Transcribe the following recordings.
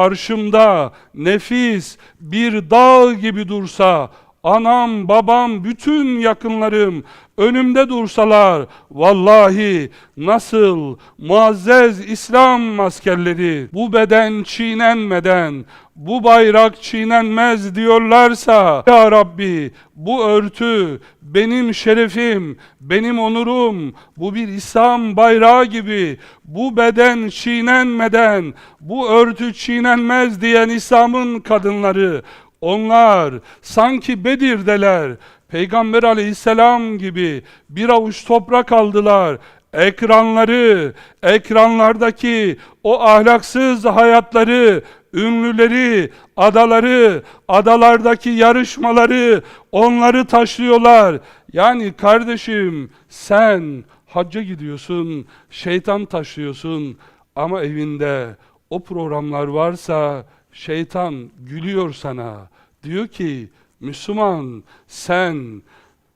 karşımda nefis bir dağ gibi dursa, anam, babam, bütün yakınlarım önümde dursalar, vallahi nasıl muazzez İslam askerleri bu beden çiğnenmeden, bu bayrak çiğnenmez diyorlarsa, Ya Rabbi bu örtü benim şerefim, benim onurum, bu bir İslam bayrağı gibi, bu beden çiğnenmeden, bu örtü çiğnenmez diyen İslam'ın kadınları, onlar sanki Bedir'deler, Peygamber aleyhisselam gibi bir avuç toprak aldılar. Ekranları, ekranlardaki o ahlaksız hayatları, ünlüleri, adaları, adalardaki yarışmaları, onları taşlıyorlar. Yani kardeşim sen hacca gidiyorsun, şeytan taşlıyorsun ama evinde o programlar varsa şeytan gülüyor sana. Diyor ki Müslüman sen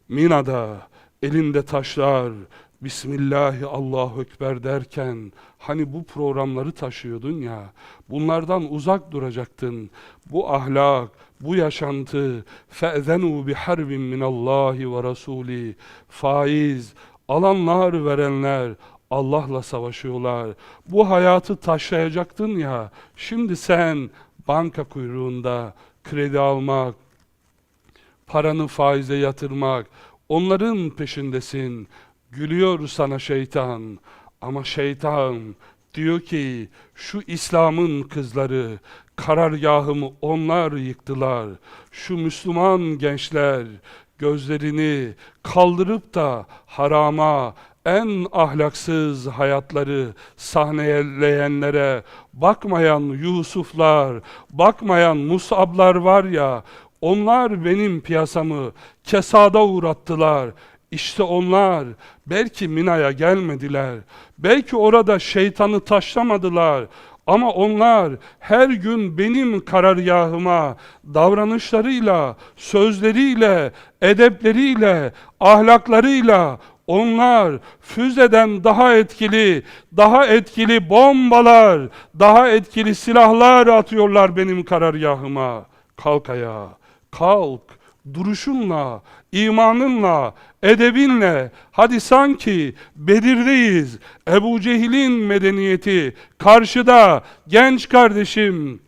Mina'da elinde taşlar Bismillahi Allahu Ekber derken hani bu programları taşıyordun ya bunlardan uzak duracaktın. Bu ahlak, bu yaşantı fe'zenu bi harbin min Allahi ve Rasuli faiz alanlar verenler Allah'la savaşıyorlar. Bu hayatı taşlayacaktın ya. Şimdi sen banka kuyruğunda kredi almak, paranı faize yatırmak, onların peşindesin. Gülüyor sana şeytan. Ama şeytan diyor ki şu İslam'ın kızları karargahımı onlar yıktılar. Şu Müslüman gençler gözlerini kaldırıp da harama en ahlaksız hayatları sahneleyenlere bakmayan Yusuflar, bakmayan Musablar var ya, onlar benim piyasamı kesada uğrattılar. İşte onlar belki Mina'ya gelmediler. Belki orada şeytanı taşlamadılar. Ama onlar her gün benim karargahıma davranışlarıyla, sözleriyle, edepleriyle, ahlaklarıyla onlar füzeden daha etkili, daha etkili bombalar, daha etkili silahlar atıyorlar benim karargahıma. Kalk ayağa, kalk, duruşunla, imanınla, edebinle, hadi sanki Bedir'deyiz, Ebu Cehil'in medeniyeti, karşıda genç kardeşim,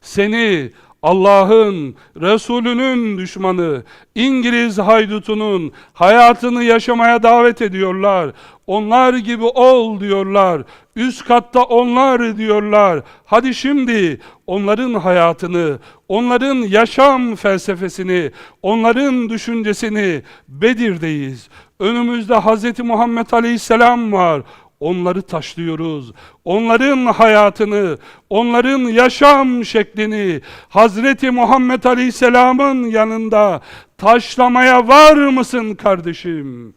seni Allah'ın, Resulünün düşmanı, İngiliz haydutunun hayatını yaşamaya davet ediyorlar. Onlar gibi ol diyorlar. Üst katta onlar diyorlar. Hadi şimdi onların hayatını, onların yaşam felsefesini, onların düşüncesini Bedir'deyiz. Önümüzde Hz. Muhammed Aleyhisselam var. Onları taşlıyoruz. Onların hayatını, onların yaşam şeklini Hazreti Muhammed Aleyhisselam'ın yanında taşlamaya var mısın kardeşim?